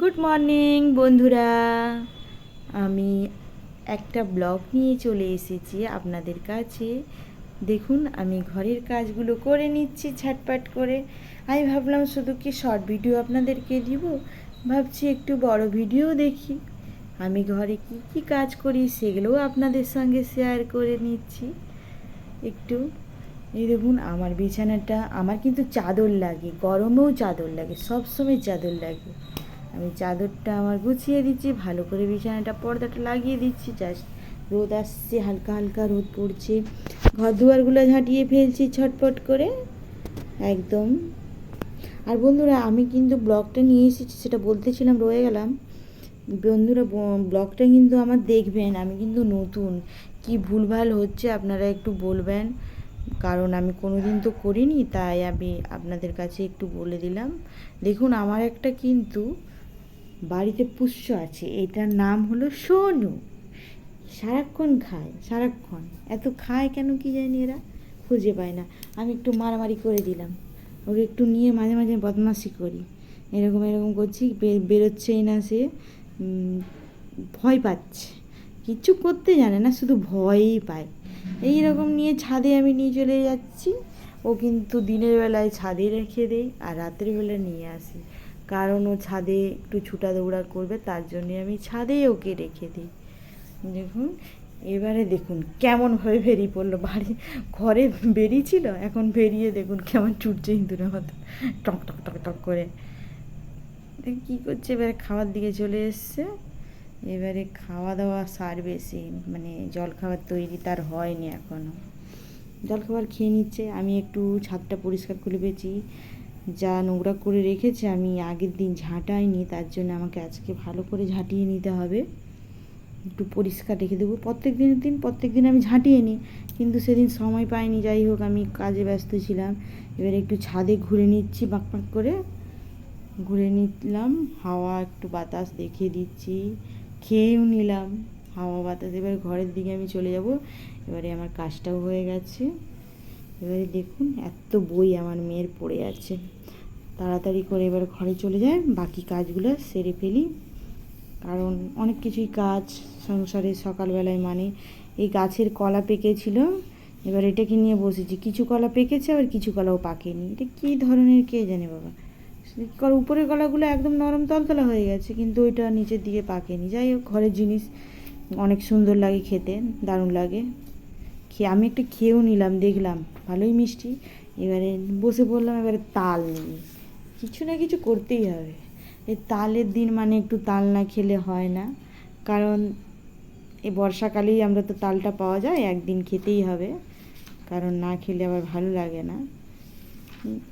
Good morning বন্ধুরা। আমি একটা ব্লগ নিয়ে চলে এসেছি আপনাদের কাছে। দেখুন, আমি ঘরের কাজগুলো করে নিচ্ছি ঝটপট করে। আমি ভাবলাম, শুধু কি শর্ট ভিডিও আপনাদেরকে দিব? ভাবছি, একটু বড় ভিডিও দেখি। আমি ঘরে কি কি কাজ করি সেগুলোও আপনাদের সঙ্গে শেয়ার করে নিচ্ছি। একটু, এই দেখুন, আমার বিছানাটা, আমার কিন্তু চাদর লাগে, গরমেও চাদর লাগে সব সময় চাদর লাগে। আমি চাদরটা আমার গুছিয়ে দিচ্ছি, ভালো করে বিছানাটা, পর্দাটা লাগিয়ে দিচ্ছি জাস্ট রোদ আসছে, হালকা হালকা রোদ পড়ছে। ঘর দুয়ারগুলো ঝাঁটিয়ে ফেলছি ছটপট করে, একদম। আর বন্ধুরা, আমি কিন্তু ব্লগটা নিয়ে এসেছি, সেটা বলতেছিলাম, রয়ে গেলাম। বন্ধুরা ব্লগটা কিন্তু আমার দেখবেন, আমি কিন্তু নতুন। কি ভুলভাল হচ্ছে আপনারা একটু বলবেন, কারণ আমি কোনো দিন তো করিনি, তাই আমি আপনাদের কাছে একটু বলে দিলাম। দেখুন, আমার একটা কিন্তু বাড়িতে পুষ্য আছে, এটার নাম হলো সোনু। সারাক্ষণ খায়, সারাক্ষণ। এত খায় কেন কি জানি এরা? খুঁজে পায় না। আমি একটু মারামারি করে দিলাম। ওকে একটু নিয়ে মাঝে মাঝে বদমাশি করি। এরকম এরকম করছি বেরোচ্ছেই না সে। ভয় পাচ্ছে। কিচ্ছু করতে জানে না, শুধু ভয়ই পায়। এই রকম নিয়ে ছাদে আমি নিয়ে চলে যাচ্ছি। ও কিন্তু দিনের বেলায় ছাদে রেখে দেই আর রাতের নিয়ে আসি। কারণ ও ছাদে একটু ছুটা দৌড়া করবে, তার জন্যে আমি ছাদেই ওকে রেখে দিই। দেখুন, এবারে দেখুন কেমনভাবে বেরিয়ে পড়ল বাড়ি। ঘরে বেরিয়েছিল, এখন বেরিয়ে দেখুন কেমন ছুটছে ইঁদুরের মতো। টক টক টক টক করে। কী করছে, এবারে খাওয়ার দিকে চলে এসছে। এবারে খাওয়া দাওয়া সার বেশি মানে জল খাবার তৈরি তার হয়নি এখনও জল খাবার খেয়ে নিচ্ছে, আমি একটু ছাদটা পরিষ্কার করে পেয়েছি যা নোংরা করে রেখেছে, আমি আগের দিন ঝাঁটাইনি, তার জন্য আমাকে আজকে ভালো করে ঝাঁটিয়ে নিতে হবে। একটু পরিষ্কার রেখে দেবো। প্রত্যেক দিনের দিন, প্রত্যেক দিন আমি ঝাঁটিয়ে নিই কিন্তু সেদিন সময় পাইনি। যাই হোক, আমি কাজে ব্যস্ত ছিলাম। এবারে একটু ছাদে ঘুরে নিচ্ছি, বাঁক বাঁক করে। ঘুরে নিলাম, হাওয়া একটু বাতাস দেখিয়ে দিচ্ছি। খেয়েও নিলাম, হাওয়া বাতাস। এবার ঘরের দিকে আমি চলে যাব। এবারে আমার কাজটাও হয়ে গেছে। এবারে দেখুন, এত বই আমার মেয়ের পড়ে আছে। তাড়াতাড়ি করে এবার ঘরে চলে যায়, বাকি কাজগুলো সেরে ফেলি। কারণ অনেক কিছুই কাজ, সংসারে সকালবেলায় মানে এই গাছের কলা পেকেছিল, এবার এটাকে নিয়ে বসেছি। কিছু কলা পেকেছে, আবার কিছু কলাও পাকেনি। এটা কী ধরনের, কে জানে বাবা? উপরের কলাগুলো একদম নরম তলতলা হয়ে গেছে, কিন্তু ওইটা নিচের দিকে পাকেনি। যাই হোক, ঘরের জিনিস অনেক সুন্দর লাগে খেতে, দারুণ লাগে। খেয়ে আমি একটা খেয়েও নিলাম, দেখলাম। ভালোই মিষ্টি। এবারে বসে পড়লাম, এবারে তাল নিই। কিছু না কিছু করতেই হবে। এই তালের দিন মানে একটু তাল না খেলে হয় না। কারণ এই বর্ষাকালেই আমরা তো তালটা পাওয়া যায়, একদিন খেতেই হবে। কারণ না খেলে আবার ভালো লাগে না।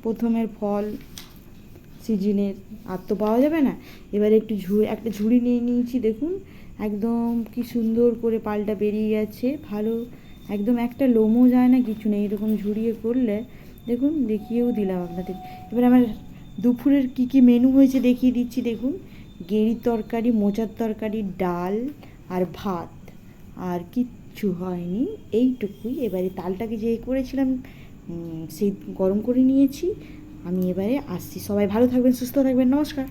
প্রথমের ফল সিজনের আর তো পাওয়া যাবে না। এবারে একটু ঝুড়ি একটা ঝুড়ি নিয়ে নিয়েছি, দেখুন। একদম কি সুন্দর করে পালটা বেরিয়ে গেছে। ভালো একদম একটা লোমও যায় না, কিছু নেই। এরকম ঝুড়িয়ে করলে, দেখুন, দেখিয়েও দিলাম আপনাদের। এবার আমার দুপুরের কি কি মেনু হয়েছে দেখিয়ে দিচ্ছি, দেখুন। গেঁড়ির তরকারি, মোচার তরকারি, ডাল আর ভাত। আর কিচ্ছু হয়নি। এইটুকুই। এবারে তালটাকে যে করেছিলাম সেই গরম করে নিয়েছি। আমি এবারে আসছি। সবাই ভালো থাকবেন, সুস্থ থাকবেন। নমস্কার।